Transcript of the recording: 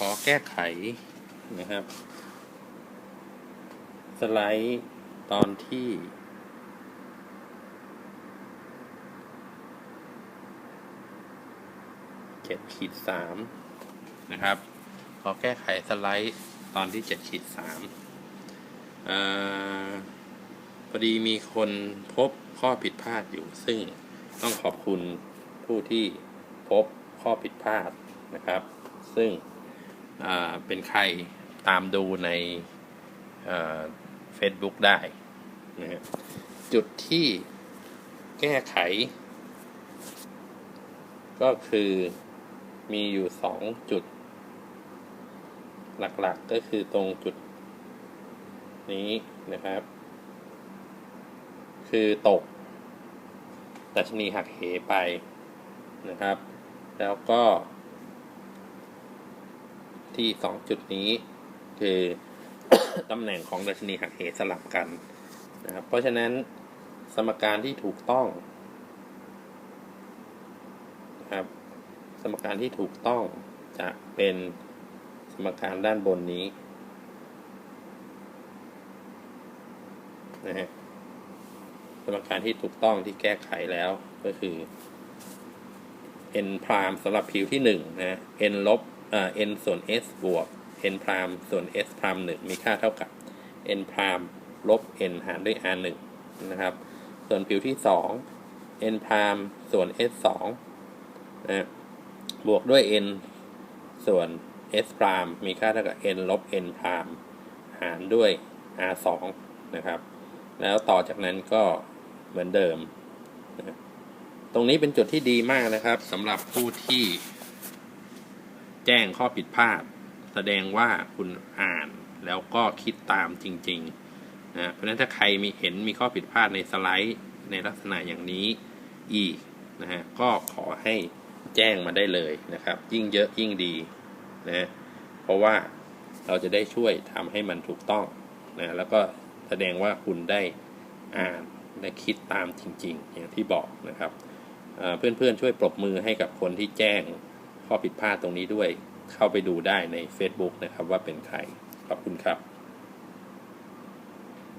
ขอแก้ไขนะครับ สไลด์ตอนที่เจ็ดขีดสามนะครับ ขอแก้ไขสไลด์ตอนที่เจ็ดขีดสามพอดีมีคนพบข้อผิดพลาดอยู่ ซึ่งต้องขอบคุณผู้ที่พบข้อผิดพลาดนะครับ ซึ่ง เป็นใครตามดูในเฟซบุ๊กได้นะจุดที่แก้ไข ก็คือมีอยู่สองจุด หลักๆก็คือตรงจุดนี้นะครับ คือตกดัชนีหักเหไปนะครับ แล้วก็ ที่สองจุดนี้ คือตำแหน่งของดัชนีหักเหสลับกันนะครับ เพราะฉะนั้นสมการที่ถูกต้องนะครับ สมการที่ถูกต้องจะเป็นสมการด้านบนนี้นะฮะสมการที่ถูกต้องที่แก้ไขแล้วก็คือ n พรามสำหรับผิวที่1นะ n ลบเอ่อ n ส่วน s บวก n พรามส่วน s พราม1มีค่าเท่ากับ n พรามลบ n หารด้วย r 1นะครับ ส่วนผิวที่2 n พรามส่วน s 2นะบวกด้วย n ส่วน s พรามมีค่าเท่ากับ n ลบ n พรามหารด้วย r 2นะครับ แล้วต่อจากนั้นก็เหมือนเดิมนะตรงนี้เป็นจุดที่ดีมากนะครับสำหรับผู้ที่ แจ้งข้อผิดพลาด แสดงว่าคุณอ่านแล้วก็คิดตามจริงๆนะเพราะฉะนั้นถ้าใครมีเห็นมีข้อผิดพลาดในสไลด์ในลักษณะอย่างนี้อีกนะฮะก็ขอให้แจ้งมาได้เลยนะครับ ยิ่งเยอะยิ่งดีนะเพราะว่าเราจะได้ช่วยทำให้มันถูกต้องนะแล้วก็แสดงว่าคุณได้อ่านและคิดตามจริง ๆ อย่างที่บอกนะครับเพื่อนๆช่วยปรบมือให้กับคนที่แจ้ง ข้อผิดพลาดตรงนี้ด้วย เข้าไปดูได้ใน Facebook นะครับว่าเป็นใคร ขอบคุณครับ